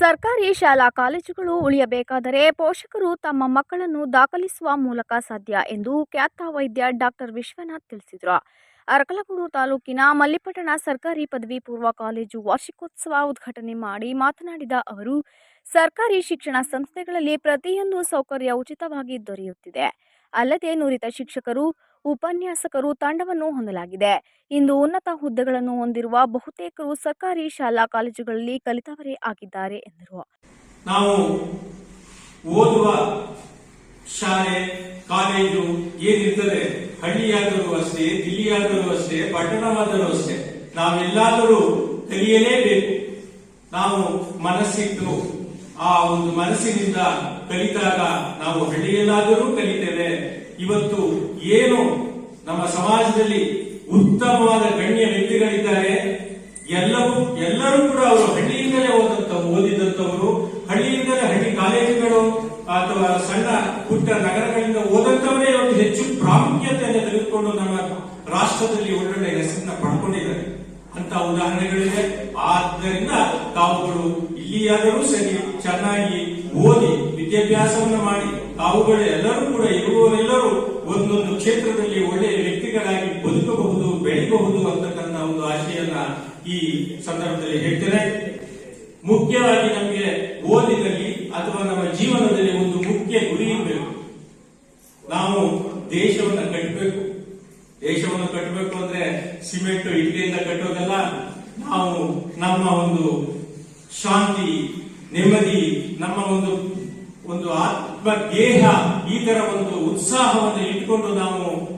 ಸರ್ಕಾರಿ ಶಾಲಾ ಕಾಲೇಜುಗಳು ಉಳಿಯಬೇಕಾದರೆ ಪೋಷಕರು ತಮ್ಮ ಮಕ್ಕಳನ್ನು ದಾಖಲಿಸುವ ಮೂಲಕ ಸಾಧ್ಯ ಎಂದು ಖ್ಯಾತ ವೈದ್ಯ ಡಾಕ್ಟರ್ ವಿಶ್ವನಾಥ್ ತಿಳಿಸಿದರು. ಅರಕಲಗೂಡು ತಾಲೂಕಿನ ಮಲ್ಲಿಪಟ್ಟಣ ಸರ್ಕಾರಿ ಪದವಿ ಪೂರ್ವ ಕಾಲೇಜು ವಾರ್ಷಿಕೋತ್ಸವ ಉದ್ಘಾಟನೆ ಮಾಡಿ ಮಾತನಾಡಿದ ಅವರು, ಸರ್ಕಾರಿ ಶಿಕ್ಷಣ ಸಂಸ್ಥೆಗಳಲ್ಲಿ ಪ್ರತಿಯೊಂದು ಸೌಕರ್ಯ ಉಚಿತವಾಗಿ ದೊರೆಯುತ್ತಿದೆ. ಅಲ್ಲದೆ ನುರಿತ ಶಿಕ್ಷಕರು ಉಪನ್ಯಾಸಕರು ತಂಡವನ್ನು ಹೊಂದಲಾಗಿದೆ. ಇಂದು ಉನ್ನತ ಹುದ್ದೆಗಳನ್ನು ಹೊಂದಿರುವ ಬಹುತೇಕರು ಸರ್ಕಾರಿ ಶಾಲಾ ಕಾಲೇಜುಗಳಲ್ಲಿ ಕಲಿತವರೇ ಆಗಿದ್ದಾರೆ ಎಂದರು. ನಾವು ಓದುವ ಶಾಲೆ, ಕಾಲೇಜು ಏನಿರ್ತದೆ ಹಳ್ಳಿಯಾದರೂ ಅಷ್ಟೇ ದಿಲ್ಲಿಯಾದರೂ ಅಷ್ಟೇ, ಪಟ್ಟಣವಾದರೂ ಅಷ್ಟೇ, ನಾವೆಲ್ಲಾದರೂ ಕಲಿಯಲೇಬೇಕು. ನಾವು ಮನಸ್ಸಿಟ್ಟು ಆ ಒಂದು ಮನಸ್ಸಿನಿಂದ ಕಲಿತಾಗ ನಾವು ಹಳ್ಳಿಯಲ್ಲಾದರೂ ಕಲಿತೇವೆ. ಇವತ್ತು ಏನು ನಮ್ಮ ಸಮಾಜದಲ್ಲಿ ಉತ್ತಮವಾದ ಗಣ್ಯ ವ್ಯಕ್ತಿಗಳಿದ್ದಾರೆ, ಎಲ್ಲವೂ, ಎಲ್ಲರೂ ಕೂಡ ಅವರು ಹಳ್ಳಿಯಿಂದಲೇ ಓದಂತ ಓದಿದಂತವರು ಹಳ್ಳಿಯಿಂದಲೇ ಹಳ್ಳಿ ಕಾಲೇಜುಗಳು ಅಥವಾ ಸಣ್ಣ ಪುಟ್ಟ ನಗರಗಳಿಂದ ಓದಂತವರೇ ಒಂದು ಹೆಚ್ಚು ಪ್ರಾಮುಖ್ಯತೆಯನ್ನು ತೆಗೆದುಕೊಂಡು ನಮ್ಮ ರಾಷ್ಟ್ರದಲ್ಲಿ ಒಳ್ಳೊಳ್ಳೆ ಹೆಸರನ್ನ ಪಡ್ಕೊಂಡಿದ್ದಾರೆ. ಅಂತ ಉದಾಹರಣೆಗಳಿವೆ ಆದ್ದರಿಂದ ತಾವುಗಳು ಇಲ್ಲಿಯಾದರೂ ಸರಿ ಚೆನ್ನಾಗಿ ಓದಿ ವಿದ್ಯಾಭ್ಯಾಸವನ್ನು ಮಾಡಿ, ತಾವುಗಳು ಎಲ್ಲರೂ ಕೂಡ ಇರುವವರೆಲ್ಲರೂ ಒಂದೊಂದು ಕ್ಷೇತ್ರದಲ್ಲಿ ಒಳ್ಳೆಯ ವ್ಯಕ್ತಿಗಳಾಗಿ ಬದುಕಬಹುದು ಬೆಳೆಯಬಹುದು ಅಂತಕ್ಕಂಥ ಒಂದು ಆಶೆಯನ್ನ ಈ ಸಂದರ್ಭದಲ್ಲಿ ಹೇಳ್ತೇನೆ. ಮುಖ್ಯವಾಗಿ ನಮಗೆ ಓದಿನಲ್ಲಿ ಅಥವಾ ನಮ್ಮ ಜೀವನದಲ್ಲಿ ಒಂದು ಮುಖ್ಯ ಗುರಿ ಇರಬೇಕು. ನಾವು ದೇಶವನ್ನು ಕಟ್ಟಬೇಕು ದೇಶವನ್ನು ಕಟ್ಟಬೇಕು ಅಂದ್ರೆ ಸಿಮೆಂಟ್, ಇಟ್ಟಿಗೆಯಿಂದ ಕಟ್ಟೋದಲ್ಲ. ನಾವು ನಮ್ಮ ಒಂದು ಶಾಂತಿ ನೆಮ್ಮದಿ, ನಮ್ಮ ಒಂದು ಒಂದು ಆತ್ಮ ದೇಹ ಈ ತರ ಒಂದು ಉತ್ಸಾಹವನ್ನು ಇಟ್ಕೊಂಡು ನಾವು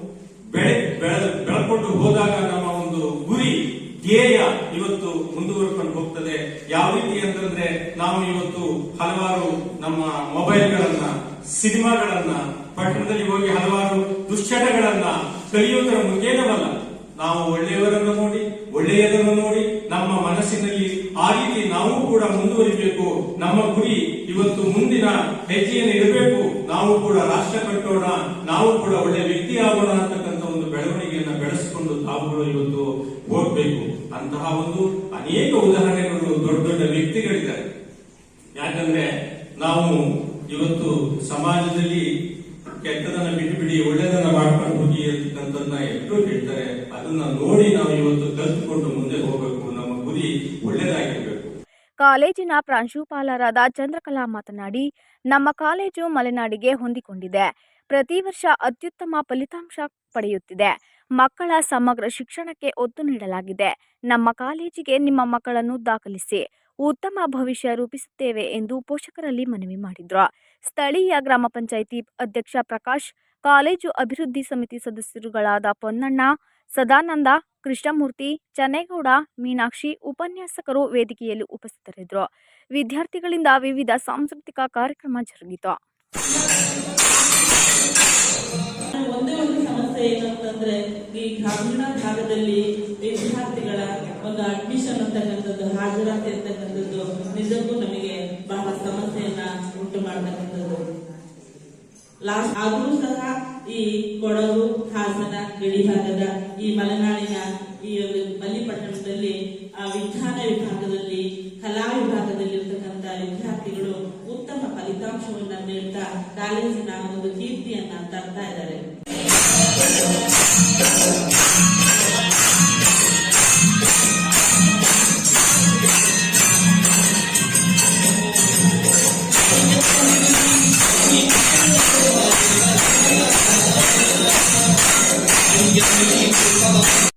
ಬೆಳೆ ಬೆಳೆ, ಬೆಳ್ಕೊಂಡು ಹೋದಾಗ ನಮ್ಮ ಒಂದು ಗುರಿ, ಧ್ಯೇಯ ಇವತ್ತು ಮುಂದುವರ್ಕೊಂಡು ಹೋಗ್ತದೆ. ಯಾವ ರೀತಿ ಅಂತಂದ್ರೆ, ನಾವು ಇವತ್ತು ಹಲವಾರು ನಮ್ಮ ಮೊಬೈಲ್ಗಳನ್ನ, ಸಿನಿಮಾಗಳನ್ನ, ಪಟ್ಟಣದಲ್ಲಿ ಹೋಗಿ ಹಲವಾರು ದುಶ್ಚಟಗಳನ್ನ ಕಲಿಯುವುದರ ಮುಖೇನವಲ್ಲ ನಾವು ಒಳ್ಳೆಯವರನ್ನು ನೋಡಿ, ಒಳ್ಳೆಯದನ್ನು ನೋಡಿ, ನಮ್ಮ ಮನಸ್ಸಿನಲ್ಲಿ ಆ ರೀತಿ ನಾವು ಕೂಡ ಮುಂದುವರಿಬೇಕು. ನಮ್ಮ ಗುರಿ ಇವತ್ತು ಮುಂದಿನ ಹೆಜ್ಜೆಯನ್ನು ಇಡಬೇಕು. ನಾವು ಕೂಡ ರಾಷ್ಟ್ರ ಕಟ್ಟೋಣ, ನಾವು ಕೂಡ ಒಳ್ಳೆ ವ್ಯಕ್ತಿ ಆಗೋಣ ಅಂತಕ್ಕಂಥ ಒಂದು ಬೆಳವಣಿಗೆಯನ್ನ ಬೆಳೆಸಿಕೊಂಡು ತಾವುಗಳು ಇವತ್ತು ಹೋಗ್ಬೇಕು. ಅಂತಹ ಒಂದು ಅನೇಕ ಉದಾಹರಣೆಗಳು ದೊಡ್ಡ ದೊಡ್ಡ ವ್ಯಕ್ತಿಗಳಿದ್ದಾರೆ. ಯಾಕಂದ್ರೆ ನಾವು ಇವತ್ತು ಸಮಾಜದಲ್ಲಿ ಕೆಟ್ಟದನ್ನ ಬಿಟ್ಟು ಬಿಡಿ ಒಳ್ಳೆದನ್ನ ಮಾಡ್ಕೊಂಡು ಹೋಗಿ ಅಂತಕ್ಕಂಥದ್ದನ್ನ ಎಲ್ಲರೂ ಹೇಳ್ತಾರೆ ಅದನ್ನ ನೋಡಿ ನಾವು ಇವತ್ತು ಕಲ್ತುಕೊಂಡು ಮುಂದೆ ಹೋಗ್ಬೇಕು ನಮ್ಮ ಗುರಿ ಒಳ್ಳೇದಾಗಿರ್ಬೇಕು ಕಾಲೇಜಿನ ಪ್ರಾಂಶುಪಾಲರಾದ ಚಂದ್ರಕಲಾ ಮಾತನಾಡಿ, ನಮ್ಮ ಕಾಲೇಜು ಮಲೆನಾಡಿಗೆ ಹೊಂದಿಕೊಂಡಿದೆ. ಪ್ರತಿ ವರ್ಷ ಅತ್ಯುತ್ತಮ ಫಲಿತಾಂಶ ಪಡೆಯುತ್ತಿದೆ. ಮಕ್ಕಳ ಸಮಗ್ರ ಶಿಕ್ಷಣಕ್ಕೆ ಒತ್ತು ನೀಡಲಾಗಿದೆ. ನಮ್ಮ ಕಾಲೇಜಿಗೆ ನಿಮ್ಮ ಮಕ್ಕಳನ್ನು ದಾಖಲಿಸಿ, ಉತ್ತಮ ಭವಿಷ್ಯ ರೂಪಿಸುತ್ತೇವೆ ಎಂದು ಪೋಷಕರಲ್ಲಿ ಮನವಿ ಮಾಡಿದ್ರು. ಸ್ಥಳೀಯ ಗ್ರಾಮ ಪಂಚಾಯಿತಿ ಅಧ್ಯಕ್ಷ ಪ್ರಕಾಶ್ ಕಾಲೇಜು ಅಭಿವೃದ್ಧಿ ಸಮಿತಿ ಸದಸ್ಯರುಗಳಾದ ಪೊನ್ನಣ್ಣ, ಸದಾನಂದ, ಕೃಷ್ಣಮೂರ್ತಿ, ಚನ್ನೇಗೌಡ, ಮೀನಾಕ್ಷಿ ಉಪನ್ಯಾಸಕರು ವೇದಿಕೆಯಲ್ಲಿ ಉಪಸ್ಥಿತರಿದ್ದರು. ವಿದ್ಯಾರ್ಥಿಗಳಿಂದ ವಿವಿಧ ಸಾಂಸ್ಕೃತಿಕ ಕಾರ್ಯಕ್ರಮ ಜರುಗಿತು. ಒಂದೇ ಒಂದು ಸಮಸ್ಯೆ ಏನಂತಂದ್ರೆ, ಈ ಗ್ರಾಮೀಣ ಭಾಗದಲ್ಲಿ ವಿದ್ಯಾರ್ಥಿಗಳ ಒಂದು ಅಡ್ಮಿಷನ್ ಅಂತಕ್ಕಂಥದ್ದು, ಹಾಜರಾತಿ ಅಂತಕ್ಕಂಥದ್ದು ನಿಜಕ್ಕೂ ನಮಗೆ ಬಹಳ ಸಮಸ್ಯೆಯನ್ನ ಉಂಟು ಮಾಡತಕ್ಕಂಥದ್ದು. ಲಾಸ್ಟ್ ಆದರೂ ಸಹ ಈ ಕೊಡಗು, ಹಾಸನ, ಗಡಿ ಭಾಗದ ಈ ಮಲೆನಾಡಿನ ಈ ಒಂದು ಬಲಿಪಟ್ಟಣದಲ್ಲಿ ಆ ವಿಜ್ಞಾನ ವಿಭಾಗದಲ್ಲಿ, ಕಲಾ ವಿಭಾಗದಲ್ಲಿ ಇರ್ತಕ್ಕಂಥ ವಿದ್ಯಾರ್ಥಿಗಳು ಉತ್ತಮ ಫಲಿತಾಂಶವನ್ನ ನೀಡ್ತಾ ಕಾಲೇಜಿನ ಒಂದು ಕೀರ್ತಿಯನ್ನ ತರ್ತಾ ಇದ್ದಾರೆ.